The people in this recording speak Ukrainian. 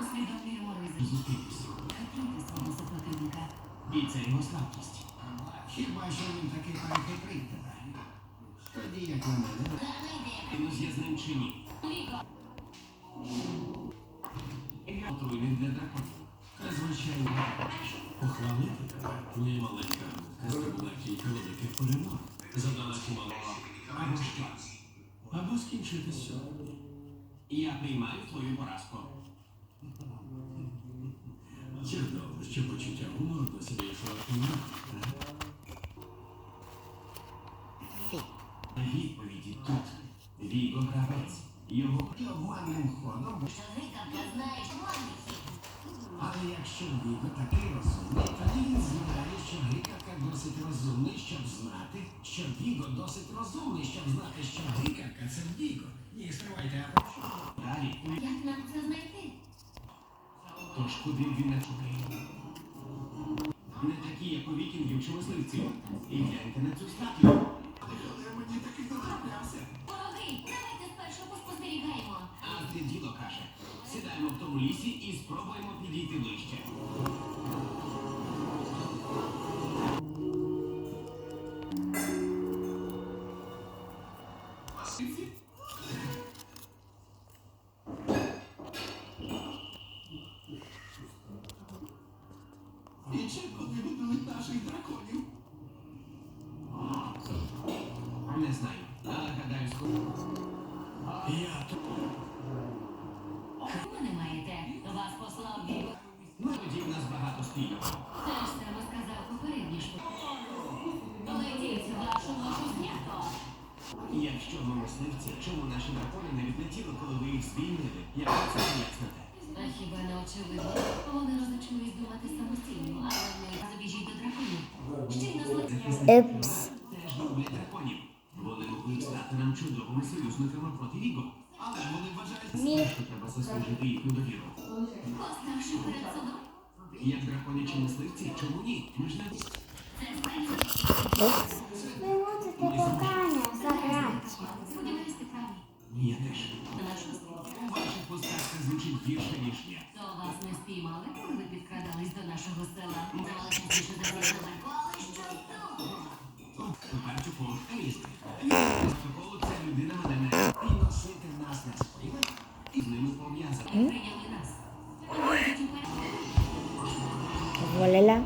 Усвідомлюємо ризик. Хитрити. І це його слабкість. Похвалити. Твоя маленька казка була кілька великих перемог. Задала чимало або що? Або скінчитися. Я приймаю твою поразку. Чудово, що почуття гумору досі вийшло Відповіді тут. Віго гравець. Його І обманним ходом. Що гикавка знаєш плани хід. Але якщо Віго такий розумний, тоді він знає, що гикавка досить розумний, щоб знати, що Віго досить розумний, щоб знати, що гикавка це Віго. Ні, стривайте, а про що? далі. Як нам це знайти? Тож куди він не шукає? Не такі, як у вікінгів чи мисливців. І гляньте на цю статую. Сідаємо в тому лісі і спробуємо підійти ближче. І чим наших драконів? Багато спільного. Те ж саме попередній шпик. Вашу ношу знято. Якщо ви мисливці, чому наші дракони не відлетіли, коли ви їх звільнили? Як ви це поясните? А хіба не очевидно? Вони розучились думати самостійно, але ми забіжіть до драконів. Щойно злетіли. Епс. Теж люблять драконів. Вони могли б стати нам чудовими союзниками проти Віго. Але ж вони вважають, що треба заслужити їхню довіру. Поставши перед судом. Як драконі мисливці, чому ні? Не Ви можете кохання заграти. Сподіваюсь, ти правий. Я теж. Постах це звучить гірше, ніж я. То вас не спіймали, коли ви підкрадались до нашого села. Тепер цю порушка місце. Протоколу це людина мене І носити нас на спинах? і з ними пов'язана. 我来了